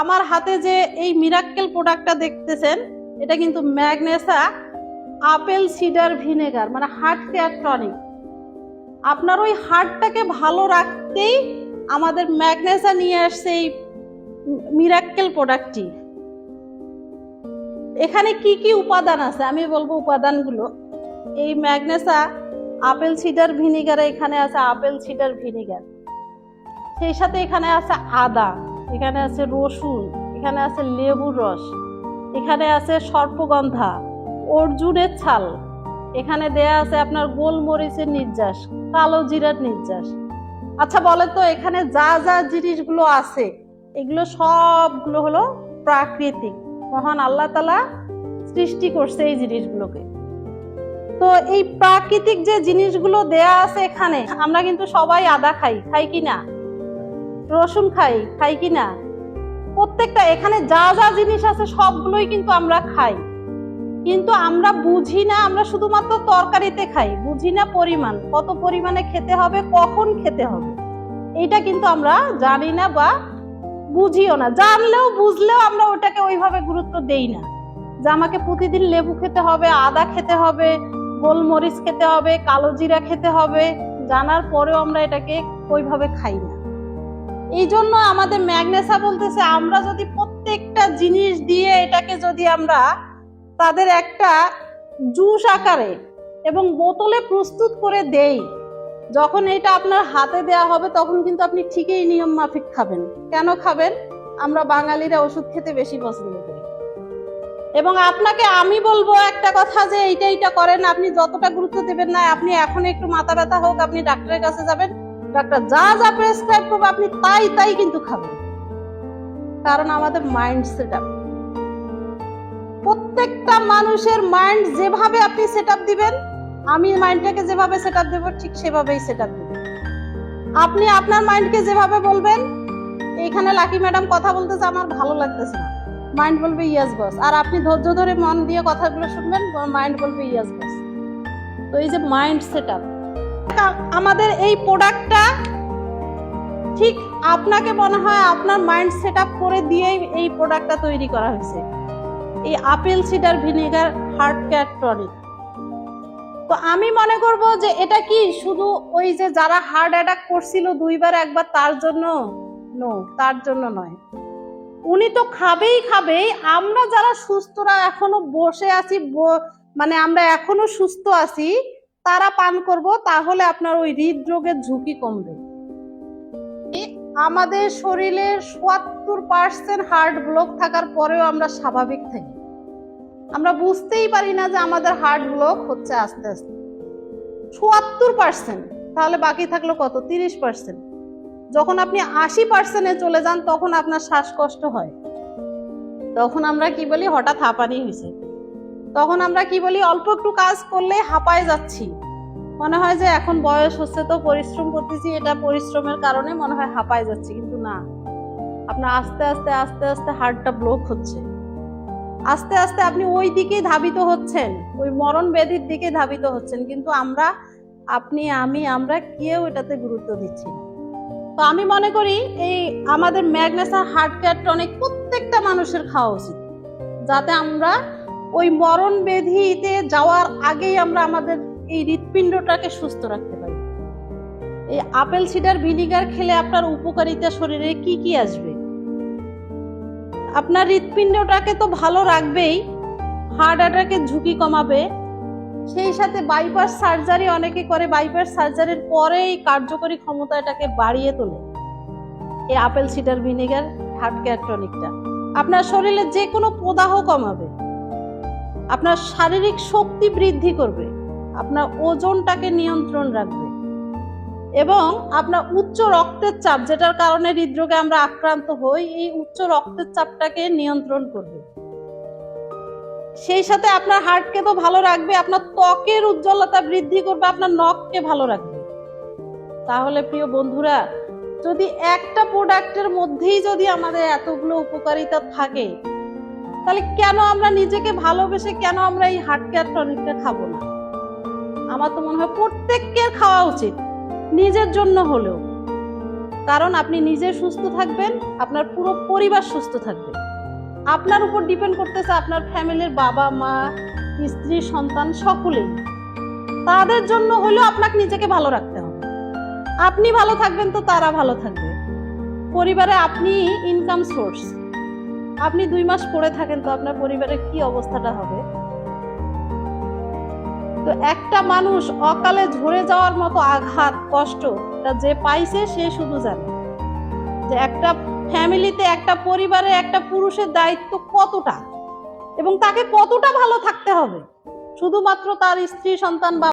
আমার হাতে যে এই মিরাক্কেল প্রোডাক্টটা দেখতেছেন, এটা কিন্তু ম্যাগনেসা আপেল সিডার ভিনেগার মানে হার্ট কেয়ার টনিক। আপনার ওই হার্টটাকে ভালো রাখতেই আমাদের ম্যাগনেসা নিয়ে আসছে এই মিরাক্কেল প্রোডাক্টটি এখানে কি কি উপাদান আছে? আমি বলব উপাদানগুলো। এই ম্যাগনেসা আপেল সিডার ভিনিগারে এখানে আছে আপেল সিডার ভিনিগার। সেই সাথে এখানে আছে আদা। এখানে আছে রসুন, এখানে আছে লেবুর রস, এখানে আছে সর্পগন্ধা, অর্জুনের ছাল, এখানে দেয়া আছে আপনার গোলমরিচের নির্যাস, কালো জিরার নির্যাস। আচ্ছা বলে তো, এখানে যা যা জিনিসগুলো আছে, এগুলো সবগুলো হলো প্রাকৃতিক। মহান আল্লাহ তালা সৃষ্টি করছে এই জিনিসগুলোকে। তো এই প্রাকৃতিক যে জিনিসগুলো দেয়া আছে এখানে, আমরা কিন্তু সবাই আদা খাই খাই কি না? রসুন খাই খাই কি না? প্রত্যেকটা এখানে যা যা জিনিস আছে সবগুলোই কিন্তু আমরা খাই। কিন্তু আমরা বুঝি না, আমরা শুধুমাত্র তরকারিতে খাই, বুঝি না পরিমাণ, কত পরিমাণে খেতে হবে, কখন খেতে হবে। এটা কিন্তু আমরা জানি না বা বুঝিও না। জানলেও, বুঝলেও আমরা ওটাকে ওইভাবে গুরুত্ব দেই না। যে আমাকে প্রতিদিন লেবু খেতে হবে, আদা খেতে হবে, গোলমরিচ খেতে হবে, কালো জিরা খেতে হবে, জানার পরেও আমরা এটাকে ওইভাবে খাই না। এই জন্য আমাদের ম্যাগনেসা বলতেছে, আমরা যদি প্রত্যেকটা জিনিস দিয়ে এটাকে যদি আমরা তাদের একটা জুস আকারে এবং বোতলে প্রস্তুত করে দেই, যখন এটা আপনার হাতে দেয়া হবে, তখন কিন্তু আপনি ঠিকই নিয়ম মাফিক খাবেন। কেন খাবেন? আমরা বাঙালিরা ওষুধ খেতে বেশি পছন্দ করি। এবং আপনাকে আমি বলব একটা কথা যে এইটা এইটা করেন, আপনি যতটা গুরুত্ব দেবেন না, আপনি এখন একটু মাথা ব্যথা হোক, আপনি ডাক্তারের কাছে যাবেন ডাক্তার, যা যা প্রেসক্রাইব করবে আপনি তাই তাই কিন্তু খাবেন। কারণ আমাদের মাইন্ড সেট আপ প্রত্যেকটা মানুষের মাইন্ড যেভাবে আপনি সেট আপ দিবেন, আমি মাইন্ডটাকে যেভাবে সেট আপ দেবো, ঠিক সেভাবেই সেট আপ দেবো। আপনি আপনার মাইন্ডকে যেভাবে বলবেন, এখানে লাকি ম্যাডাম কথা বলতেছে, আমার ভালো লাগতেছে না। মাইন্ড বলবে ইয়াস বস আর আপনি ধৈর্য ধরে মন দিয়ে কথাগুলো শুনবেন মাইন্ড বলবে ইয়াস বস তো এই যে মাইন্ড সেট আপ আমাদের এই প্রোডাক্টটা ঠিক আপনাকে মনে হয় আপনার মাইন্ড সেট আপ করে দিয়েই এই প্রোডাক্টটা তৈরি করা হয়েছে। এই apple cider vinegar heart care tonic তো আমি মনে করব যে এটা কি শুধু ওই যে যারা হার্ট অ্যাটাক করছিল দুইবার একবার তার জন্য? নো তার জন্য নয়। উনি তো খাবেই খাবেই, আমরা যারা সুস্থরা এখনও বসে আছি মানে আমরা এখনও সুস্থ আছি তারা পান করব, তাহলে আপনার ওই হৃদরোগের ঝুঁকি কমবে। আমাদের শরীরে সোয়াত্তর পার্সেন্ট হার্ট ব্লক থাকার পরেও আমরা স্বাভাবিক থাকি। আমরা বুঝতেই পারি না যে আমাদের হার্ট ব্লক হচ্ছে আস্তে আস্তে। চুয়াত্তর পার্সেন্ট, তাহলে বাকি থাকল কত? তিরিশ পার্সেন্ট। যখন আপনি আশি পার্সেন্টে চলে যান, তখন আপনার শ্বাসকষ্ট হয়। তখন আমরা কি বলি, হঠাৎ হাঁপানি হয়েছে তখন আমরা কি বলি, অল্প একটু কাজ করলে হাঁপায় যাচ্ছি। মনে হয় যে এখন বয়স হচ্ছে তো পরিশ্রম করতেছি, এটা পরিশ্রমের কারণে মনে হয় হাঁপায় যাচ্ছি, কিন্তু না। আপনার আস্তে আস্তে আস্তে আস্তে হার্টটা ব্লক হচ্ছে। আস্তে আস্তে আপনি ওই দিকেই ধাবিত হচ্ছেন, ওই মরণ ব্যাধির দিকে ধাবিত হচ্ছেন, কিন্তু আমরা, আপনি, আমি, আমরা কেউ এটাতে গুরুত্ব দিচ্ছি তো আমি মনে করি, এই আমাদের ম্যাগনেসা হার্ট কেয়ার টনিক প্রত্যেকটা মানুষের খাওয়া উচিত। যাতে আমরা ওই মরণ ব্যাধিতে যাওয়ার আগেই আমরা আমাদের এই হৃৎপিণ্ডটাকে সুস্থ রাখতে পারি। এই আপেল সিডার ভিনিগার খেলে আপনার উপকারিতা শরীরে কি কি আসবে? আপনার হৃৎপিণ্ডটাকে তো ভালো রাখবেই, হার্ট অ্যাটাকের ঝুঁকি কমাবে। সেই সাথে বাইপাস সার্জারি অনেকে করে, বাইপাস সার্জারির পরে এই কার্যকরী ক্ষমতাটাকে বাড়িয়ে তোলে। এই apple cider vinegar, heart care টনিকটা। আপনার শরীরে যে কোনো প্রদাহ কমাবে। আপনার শারীরিক শক্তি বৃদ্ধি করবে, আপনার ওজনটাকে নিয়ন্ত্রণ রাখবে এবং আপনার উচ্চ রক্তের চাপ, যেটার কারণে হৃদরোগে আমরা আক্রান্ত হই, এই উচ্চ রক্তের চাপটাকে নিয়ন্ত্রণ করবে। সেই সাথে আপনার হার্টকে তো ভালো রাখবে, আপনার ত্বকের উজ্জ্বলতা বৃদ্ধি করবে, আপনার নখকে ভালো রাখবে। তাহলে প্রিয় বন্ধুরা, যদি একটা প্রোডাক্টের মধ্যেই যদি আমাদের এতগুলো উপকারিতা থাকে তাহলে কেন আমরা নিজেকে ভালোবেসে কেন আমরা এই হার্ট কেয়ার টনিকটা খাব না? আমার তো মনে হয় প্রত্যেকের খাওয়া উচিত, নিজের জন্য হলেও। কারণ আপনি নিজে সুস্থ থাকবেন, আপনার পুরো পরিবার সুস্থ থাকবে। আপনার উপর ডিপেন্ড করতেছে আপনার ফ্যামিলির বাবা, মা, স্ত্রী, সন্তান সকলেই। তাদের জন্য হলেও আপনাকে নিজেকে ভালো রাখতে হবে। আপনি ভালো থাকবেন তো তারা ভালো থাকবে। পরিবারে আপনি ইনকাম সোর্স আপনি দুই মাস পড়ে থাকেন তো আপনার পরিবারের কি অবস্থাটা হবে? তো একটা মানুষ অকালে ঝরে যাওয়ার মতো আঘাত, কষ্ট, তা যে পাইছে সে শুধু জানে। যে একটা ফ্যামিলিতে একটা পরিবারে একটা পুরুষের দায়িত্ব কতটা? এবং তাকে কতটা ভালো থাকতে হবে? শুধুমাত্র তার স্ত্রী, সন্তান বা